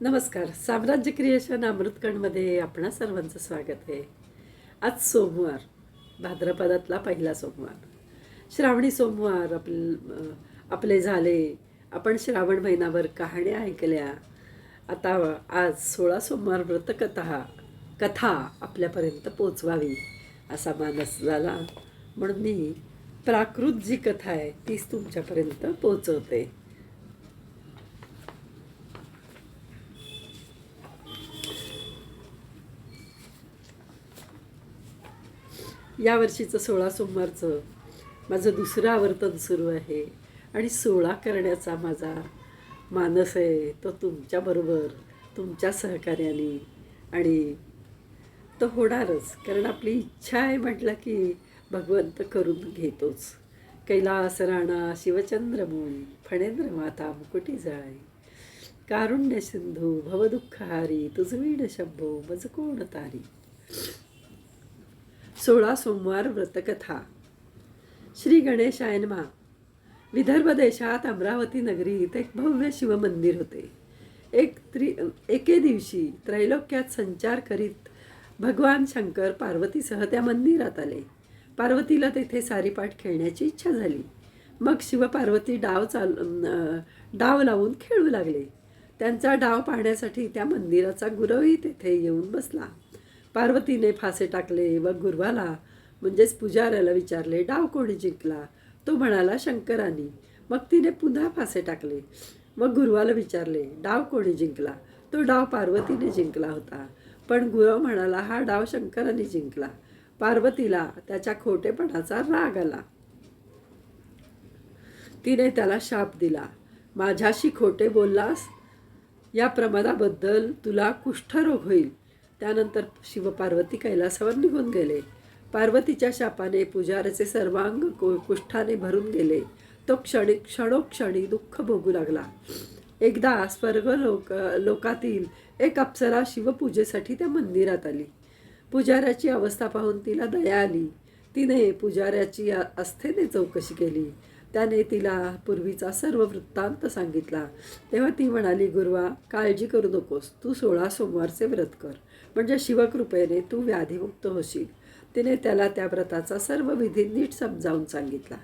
नमस्कार. साम्राज्य क्रिएशन अमृतकणमध्ये आपणा सर्वांचं स्वागत आहे. आज सोमवार भाद्रपदातला पहिला सोमवार. श्रावणी सोमवार आपल आपले झाले. आपण श्रावण महिनाभर कहाण्या ऐकल्या. आता आज सोळा सोमवार व्रतकथा कथा आपल्यापर्यंत पोचवावी असा मानस झाला. म्हणून मी प्राकृत जी कथा आहे तीच तुमच्यापर्यंत पोचवते. या वर्षीचं सोळा सोमवारचं माझं दुसरं आवर्तन सुरू आहे. आणि सोळा करण्याचा माझा मानस आहे तो तुमच्याबरोबर तुमच्या सहकार्याने. आणि तो होणारच कारण आपली इच्छा आहे म्हटलं की भगवंत करून घेतोच. कैलास राणा शिवचंद्रमोळी फणेंद्र माता मुकुटी जाय. कारुण्य सिंधू भवदुःखहारी तुझवीड शंभो मज कोण तारी. सोळा सोमवार व्रतकथा. श्री गणेशायन मा विदर्भ देशात अमरावती नगरीत एक भव्य शिवमंदिर होते. एक त्रि एके दिवशी त्रैलोक्यात संचार करीत भगवान शंकर पार्वतीसह त्या मंदिरात आले. पार्वतीला तेथे सारीपाठ खेळण्याची इच्छा झाली. मग शिवपार्वती डाव चाल डाव लावून खेळू लागले. त्यांचा डाव पाहण्यासाठी त्या मंदिराचा गुरवही तेथे येऊन बसला. पार्वतीने फासे टाकले व गुरुवाला म्हणजेच पुजाऱ्याला विचारले डाव कोणी जिंकला? तो म्हणाला शंकरानी. मग तिने पुन्हा फासे टाकले मग गुरुवाला विचारले डाव कोणी जिंकला? तो डाव पार्वतीने जिंकला होता. पण गुरव म्हणाला हा डाव शंकराने जिंकला. पार्वतीला त्याच्या खोटेपणाचा राग आला. तिने त्याला शाप दिला. माझ्याशी खोटे बोललास? या प्रमादाबद्दल तुला कुष्ठरोग होईल. त्यानंतर शिवपार्वती कैलासावर निघून गेले. पार्वतीच्या शापाने पुजाऱ्याचे सर्वांग कुष्ठाने भरून गेले. तो क्षणी क्षणोक्षणी दुःख भोगू लागला. एकदा स्वर्ग लोक लोकातील एक अप्सरा शिवपूजेसाठी त्या मंदिरात आली. पुजाऱ्याची अवस्था पाहून तिला दया आली. तिने पुजाऱ्याची आस्थेने चौकशी केली. त्याने तिला पूर्वीचा सर्व वृत्तांत सांगितला. तेव्हा ती म्हणाली गुरुवा काळजी करू नकोस. तू सोळा सोमवारचे व्रत कर. म्हणजे शिवकृपेने तू व्याधीमुक्त होशील. तिने त्याला त्या व्रताचा सर्व विधी नीट समजावून सांगितला.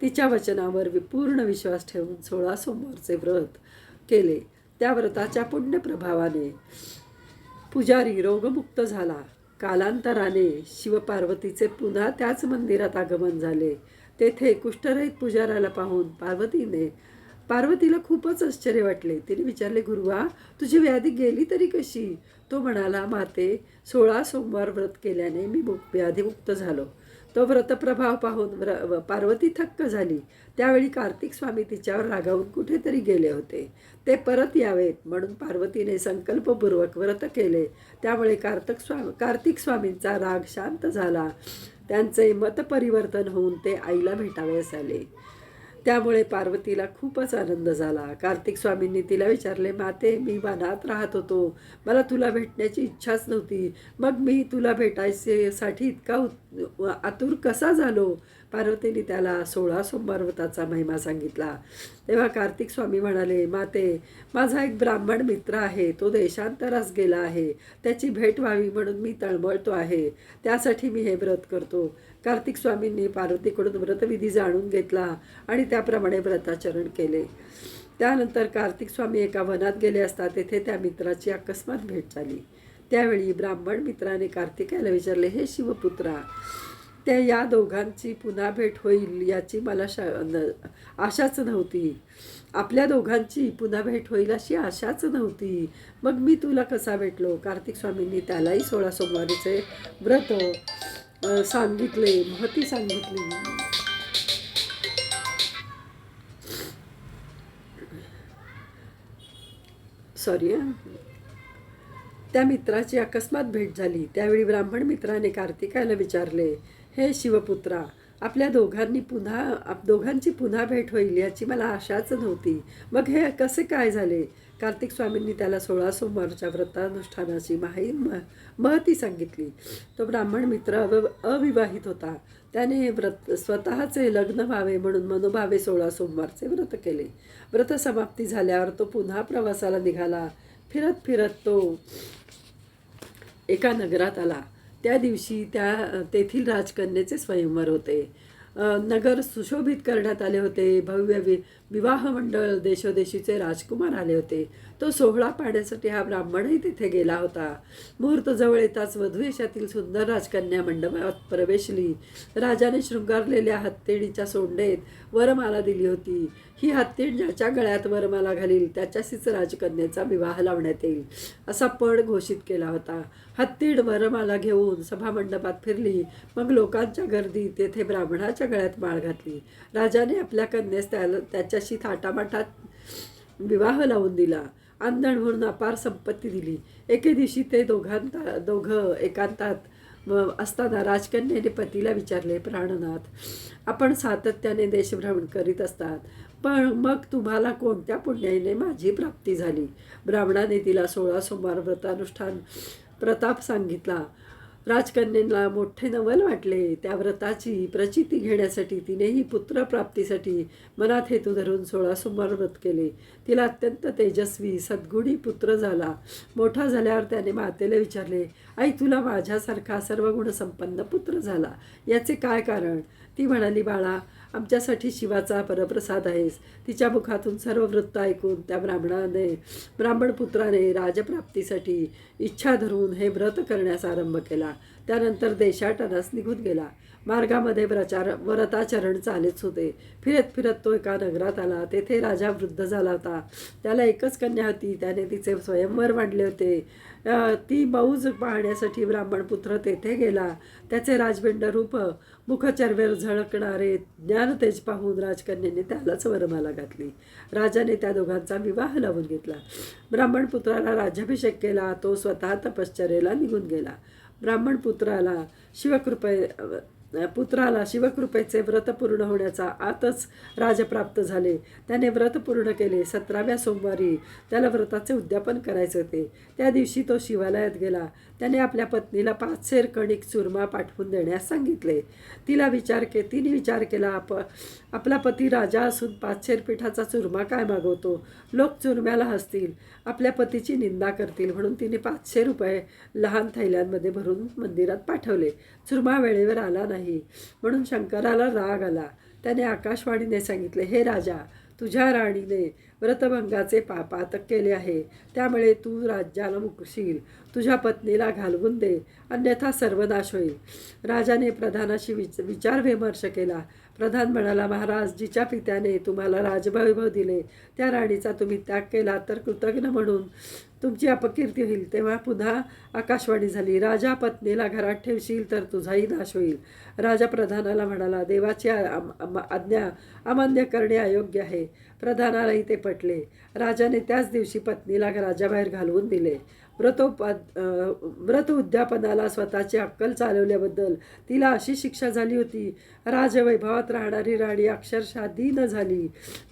तिच्या वचनावर विपूर्ण विश्वास ठेवून सोळा सोमवारचे व्रत केले. त्या व्रताच्या पुण्यप्रभावाने पुजारी रोगमुक्त झाला. कालांतराने शिवपार्वतीचे पुन्हा त्याच मंदिरात आगमन झाले. तेथे कुष्ठरहित पुजाराला पाहून पार्वतीने पार्वतीला खूपच आश्चर्य वाटले. तिने विचारले गुरुवा तुझी व्याधी गेली तरी कशी? तो म्हणाला माते सोळा सोमवार व्रत केल्याने मी व्याधीमुक्त झालो. तो व्रतप्रभाव पाहून व्र व- पार्वती थक्क झाली. त्यावेळी कार्तिक स्वामी तिच्यावर रागावून कुठेतरी गेले होते. ते परत यावेत म्हणून पार्वतीने संकल्पपूर्वक व्रत केले. त्यामुळे कार्तिक स्वामी कार्तिक स्वामींचा राग शांत झाला. त्यांचे मतपरिवर्तन होऊन ते आईला भेटावयास आले. त्यामुळे पार्वतीला खूपच आनंद झाला. कार्तिक स्वामींनी तिला विचारले माते मी वनात राहत होतो. मला तुला भेटण्याची इच्छाच नव्हती. मग मी तुला भेटायचे साठी इतका उत- आतुर कसा झालो? पार्वतीने त्याला सोळा सोमवार व्रताचा महिमा सांगितला. तेव्हा कार्तिक स्वामी म्हणाले माते माझा एक ब्राह्मण मित्र आहे. तो देशांतरास गेला आहे. त्याची भेट व्हावी म्हणून मी तळमळतो आहे. त्यासाठी मी हे व्रत करतो. कार्तिक स्वामींनी पार्वतीकडून व्रतविधी जाणून घेतला आणि त्याप्रमाणे व्रताचरण केले. त्यानंतर कार्तिक स्वामी एका वनात गेले असता तेथे त्या मित्राची अकस्मात भेट झाली. त्यावेळी ब्राह्मण मित्राने कार्तिकाला विचारले हे शिवपुत्रा त्या या दोघांची पुन्हा भेट होईल याची मला शा न आशाच नव्हती. आपल्या दोघांची पुन्हा भेट होईल अशी आशाच नव्हती. मग मी तुला कसा भेटलो? कार्तिक स्वामींनी त्यालाही सोळा सोमवारीचे व्रत सांगितले महती सांगितली. सॉरी त्या मित्राची अकस्मात भेट झाली. त्यावेळी ब्राह्मण मित्राने कार्तिकाला विचारले हे शिवपुत्रा आपल्या दोघांनी पुन्हा आप दोघांची पुन्हा भेट होईल याची मला आशाच नव्हती. मग हे कसे काय झाले? कार्तिक स्वामींनी त्याला सोळा सोमवारच्या व्रतानुष्ठानाची माही म महती सांगितली. तो ब्राह्मण मित्र अव अविवाहित होता. त्याने व्रत स्वतःचे लग्न व्हावे म्हणून मनोभावे सोळा सोमवारचे व्रत केले. व्रत समाप्ती झाल्यावर तो पुन्हा प्रवासाला निघाला. फिरत फिरत तो एका नगरात आला. त्या दिवशी त्या तेथील राजकन्याचे स्वयंवर होते. नगर सुशोभित करण्यात आले होते. भव्य विवाह मंडळ देशोदेशीचे राजकुमार आले होते. तो सोहळा पाहण्यासाठी हा ब्राह्मणही तिथे गेला होता. मुहूर्त जवळ येताच वधुवेशातील सुंदर राजकन्या मंडपात प्रवेशली. राजाने शृंगारलेल्या हत्तीणीच्या सोंडेत वरमाला दिली होती. ही हत्तीण ज्याच्या गळ्यात वरमाला घालील त्याच्याशीच राजकन्याचा विवाह लावण्यात येईल असा पड घोषित केला होता. हत्तीण वरमाला घेऊन सभामंडपात फिरली. मग लोकांच्या गर्दी तेथे ब्राह्मणाच्या गळ्यात माळ घातली. राजाने आपल्या कन्येस त्याला त्याच्या त्याच्याशी थाटामाटात विवाह लावून दिला. आंधण म्हणून अपार संपत्ती दिली. एके दिवशी ते दोघांता दोघं एकांतात असताना राजकन्याने पतीला विचारले प्राणनाथ आपण सातत्याने देशभ्रमण करीत असतात पण मग तुम्हाला कोणत्या पुण्याने माझी प्राप्ती झाली? ब्राह्मणाने तिला सोळा सोमवार व्रतानुष्ठान प्रताप सांगितला. राजकन्यांना मोठे नवल वाटले. त्या व्रताची प्रचिती घेण्यासाठी तिनेही पुत्रप्राप्तीसाठी मनात हेतू धरून सोळा सोमवार व्रत केले. तिला अत्यंत तेजस्वी सद्गुणी पुत्र झाला. मोठा झाल्यावर त्याने मातेला विचारले आई तुला माझ्यासारखा सर्व गुणसंपन्न पुत्र झाला. याचे काय कारण? ती म्हणाली बाळा आमच्यासाठी शिवाचा परप्रसाद आहेस. तिच्या मुखातून सर्व वृत्त ऐकून त्या ब्राह्मणाने ब्राह्मणपुत्राने राजप्राप्तीसाठी इच्छा धरून हे व्रत करण्यास आरंभ केला. त्यानंतर देशाटनास निघून गेला. मार्गामध्ये प्रचार व्रताचरण चालेच होते. फिरत फिरत तो एका नगरात आला. तेथे राजा वृद्ध झाला होता. त्याला एकच कन्या होती. त्याने तिचे स्वयंवर मांडले होते. ती मौज पाहण्यासाठी ब्राह्मणपुत्र तेथे गेला. त्याचे राजबिंड रूप मुखचर्वेर झळकणारे ज्ञानतेज पाहून राजकन्याने त्यालाच वरमाला घातली. राजाने त्या दोघांचा विवाह लावून घेतला. ब्राह्मणपुत्राला राज्याभिषेक केला. तो स्वतः तपश्चर्येला निघून गेला. ब्राह्मणपुत्राला शिवकृपे पुत्राला शिवकृपेचे व्रत पूर्ण होण्याचा आतच राजप्राप्त झाले. त्याने व्रत पूर्ण केले. सतराव्या सोमवारी त्याला व्रताचे उद्यापन करायचे होते. त्या दिवशी तो शिवालयात गेला. त्याने आपल्या पत्नीला पाच सेर कणिक चुरमा पाठवून देण्यास सांगितले. तिला विचार के तिने विचार केला आप आपला पती राजा असून पाच सेर पिठाचा चुरमा काय मागवतो? लोक चुरम्याला हसतील. आपल्या पतीची निंदा करतील. म्हणून तिने पाचशे रुपये लहान थैल्यांमध्ये भरून मंदिरात पाठवले. चुरमा वेळेवर आला नाही. म्हणून शंकराला राग आला. त्याने आकाशवाणीने सांगितले हे राजा तुझ्या राणीने व्रतभंगाचे पापातक केले आहे. त्यामुळे तू राज्याला मुकशील. तुझ्या पत्नीला घालवून दे अन्यथा सर्वनाश होईल. राजाने प्रधानाशी विच विचार विमर्श केला. प्रधान म्हणाला महाराज जिच्या पित्याने तुम्हाला राजवैभव दिले. त्या राणीचा तुम्ही त्याग केला तर कृतज्ञ म्हणून तुमची अपकीर्ती होईल. तेव्हा पुन्हा आकाशवाणी झाली. राजा पत्नीला घरात ठेवशील तर तुझाही नाश होईल. राजा प्रधानाला म्हणाला देवाची आज्ञा अमान्य करणे अयोग्य आहे. प्रधानालाही ते पटले. राजाने त्याच दिवशी पत्नीला राजाबाहेर घालवून दिले. व्रतोपाद व्रत उद्यापनाला स्वतःची अक्कल चालवल्याबद्दल तिला अशी शिक्षा झाली होती. राजवैभवात राहणारी राणी अक्षरशः दीन झाली.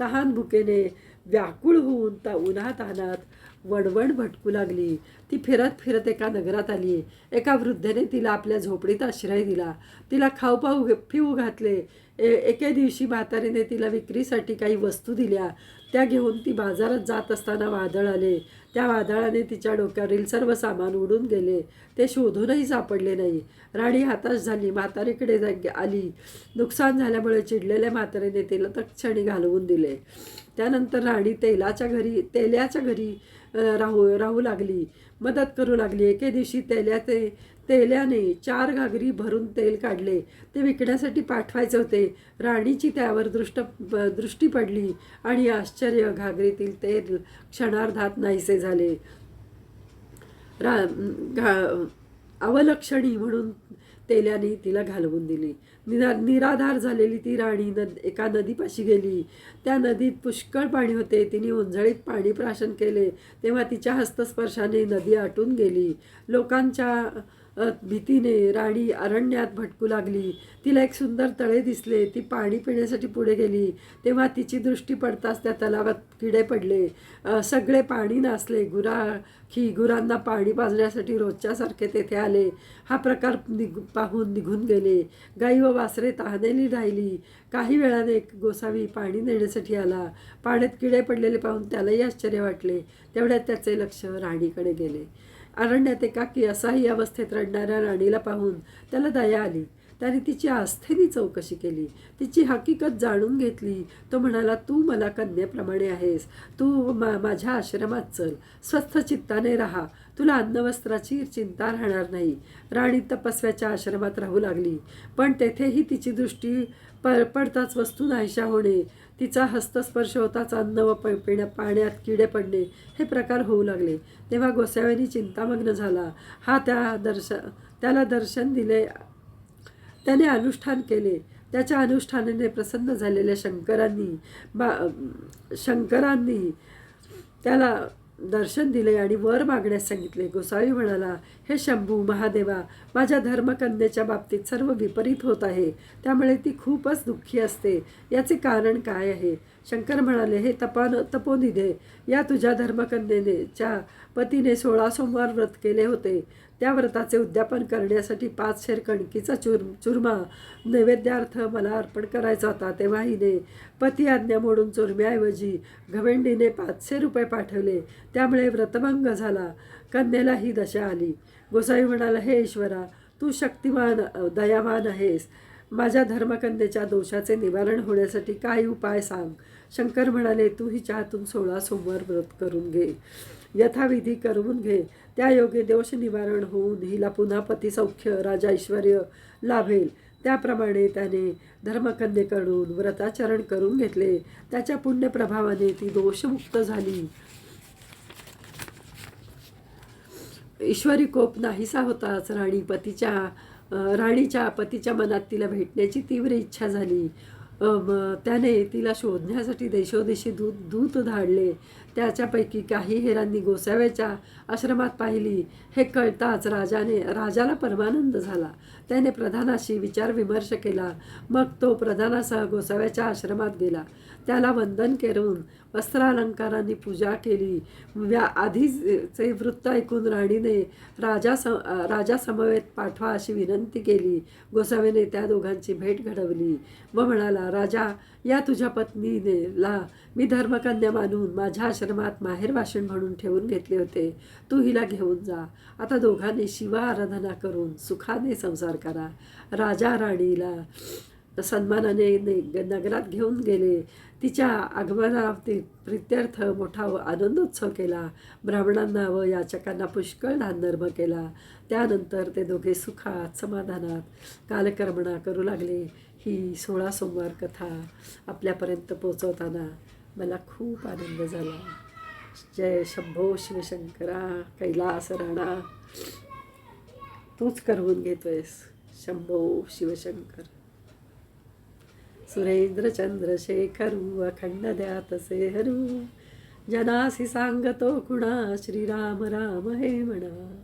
तहान भुकेने व्याकुळ होऊन ता उन्हात अनात वणवण भटकू लागली. ती फिरत फिरत एका नगरात आली. एका वृद्धेने तिला आपल्या झोपडीत आश्रय दिला. तिला खाऊपाऊ फिऊ घातले. ए एके दिवशी म्हातारीने तिला विक्रीसाठी काही वस्तू दिल्या. त्या घेऊन ती बाजारात जात असताना वादळ आले. त्या वादळाने तिच्या डोक्यावरील सर्व सामान उडून गेले. ते शोधूनही सापडले नाही. राणी हाताश झाली. म्हातारीकडे आली. नुकसान झाल्यामुळे चिडलेल्या म्हातारीने तिला तक्षणी घालवून दिले. त्यानंतर राणी तेलाच्या घरी तेल्याच्या घरी राहू राहू लागली. मदत करू लागली. एके दिवशी तेल्याचे तेल्याने चार घागरी भरून तेल काढले. ते विकण्यासाठी पाठवायचे होते. राणीची त्यावर दृष्ट दृष्टी पडली आणि आश्चर्य घागरीतील तेल क्षणार्धात नाहीसे झाले. रा घा अवलक्षणी म्हणून तेल्याने तिला घालवून दिली. निरा निराधार झालेली ती राणी नद एका नदीपाशी गेली. त्या नदीत पुष्कळ पाणी होते. तिने उंजळीत पाणी प्राशन केले. तेव्हा तिच्या हस्तस्पर्शाने नदी आटून गेली. लोकांच्या भीतीने राणी अरण्यात भटकू लागली. तिला एक सुंदर तळे दिसले. ती पाणी पिण्यासाठी पुढे गेली. तेव्हा तिची दृष्टी पडताच त्या तलावात किडे पडले. सगळे पाणी नाचले गुरा खी गुरांना पाणी पाजण्यासाठी रोजच्यासारखे तेथे आले. हा प्रकार निघ पाहून निघून गेले. गाई व वासरे तहानेली राहिली. काही वेळाने एक गोसावी पाणी नेण्यासाठी आला. पाण्यात किडे पडलेले पाहून त्यालाही आश्चर्य वाटले. तेवढ्यात त्याचे लक्ष राणीकडे गेले. अरण्यात एकाकी असाही अवस्थेत रडणाऱ्या राणीला पाहून त्याला दया आली. त्याने तिची आस्थेने चौकशी केली. तिची हकीकत जाणून घेतली. तो म्हणाला तू मला कन्येप्रमाणे आहेस. तू मा माझ्या आश्रमात चल. स्वस्थ चित्ताने राहा. तुला अन्नवस्त्राची चिंता राहणार नाही. राणी तपस्व्याच्या आश्रमात राहू लागली. पण तेथेही तिची दृष्टी प पडताच वस्तू नाहीशा होणे. तिचा हस्तस्पर्श होताच अन्न व प पिण्या पाण्यात किडे पडणे. हे प्रकार होऊ लागले. तेव्हा गोसाव्यानी चिंतामग्न झाला. हा त्या दर्श त्याला दर्शन दिले त्याने अनुष्ठान केले. त्याच्या अनुष्ठानाने प्रसन्न झालेल्या शंकरांनी बा शंकरांनी त्याला दर्शन दिले आणि वर मागण्यास सांगितले. गोसावी म्हणाला हे शंभू महादेवा माझ्या धर्मकन्येच्या बाबतीत सर्व विपरीत होत आहे. त्यामुळे ती खूपच दुःखी असते. याचे कारण काय आहे? शंकर म्हणाले हे तपान तपोनिधे. या तुझ्या धर्मकन्येने च्या पतीने सोळा सोमवार व्रत केले होते. त्या व्रताचे उद्यापन करण्यासाठी पाच शेर कणकीचा चुर चुरमा नैवेद्यार्थ मला अर्पण करायचा होता. तेव्हा हिने पती आज्ञा मोडून चुरम्याऐवजी घवेंडीने पाचशे रुपये पाठवले. त्यामुळे व्रतभंग झाला. कन्येला ही दशा आली. गोसाई म्हणाला हे ईश्वरा तू शक्तिमान दयावान आहेस. माझ्या धर्मकन्येच्या दोषाचे निवारण होण्यासाठी काही उपाय सांग शंकर म्हणाले तू हिच्यातून सोळा सोमवार व्रत करून घे. यथाविधी करून घे. त्या योगे दोष निवारण होऊन हिला पुन्हा पतिसौख्य राजा ऐश्वर लाभेल. त्याप्रमाणे त्याने धर्मकन्येकडून व्रताचरण करून घेतले. त्याच्या पुण्यप्रभावाने ती दोषमुक्त झाली. ईश्वरी कोप नाहीसा होताच राणी पतीच्या राणीच्या पतीच्या मनात तिला भेटण्याची तीव्र इच्छा झाली. त्याने तिला शोधण्यासाठी देशोदेशी दूत दूत धाडले. त्याच्यापैकी काही हेरांनी गोसाव्याच्या आश्रमात पाहिली. हे कळताच राजाने राजाला परमानंद झाला. त्याने प्रधानाशी विचारविमर्श केला. मग तो प्रधानासह गोसाव्याच्या आश्रमात गेला. त्याला वंदन करून वस्त्रालंकारांनी पूजा केली. व्या आधीचे वृत्त ऐकून राणीने राजा स राजा समवेत पाठवा अशी विनंती केली. गोसावीने त्या दोघांची भेट घडवली. व म्हणाला राजा या तुझ्या पत्नीने ला मी धर्मकन्या मानून माझ्या आश्रमात माहेर म्हणून ठेवून घेतले होते. तू हिला घेऊन जा. आता दोघांनी शिवा आराधना करून सुखाने संसार करा राजा राणीला सन्मानाने नगरात घेऊन गेले. तिच्या आगमनावती प्रित्यर्थ मोठा व आनंदोत्सव केला. ब्राह्मणांना व याचकांना पुष्कळ दानधर्म केला. त्यानंतर ते दोघे सुखात समाधानात कालकर्मणा करू लागले. ही सोळा सोमवार कथा आपल्यापर्यंत पोचवताना मला खूप आनंद झाला. जय शंभो शिवशंकरा कैलास राणा. तूच करवून घेतोयस शंभो शिवशंकर. सुरेंद्र चंद्रशेखरू अखंड द्यातसे हरू। जनासी सांगतो कुणा श्रीराम राम हे म्हणा।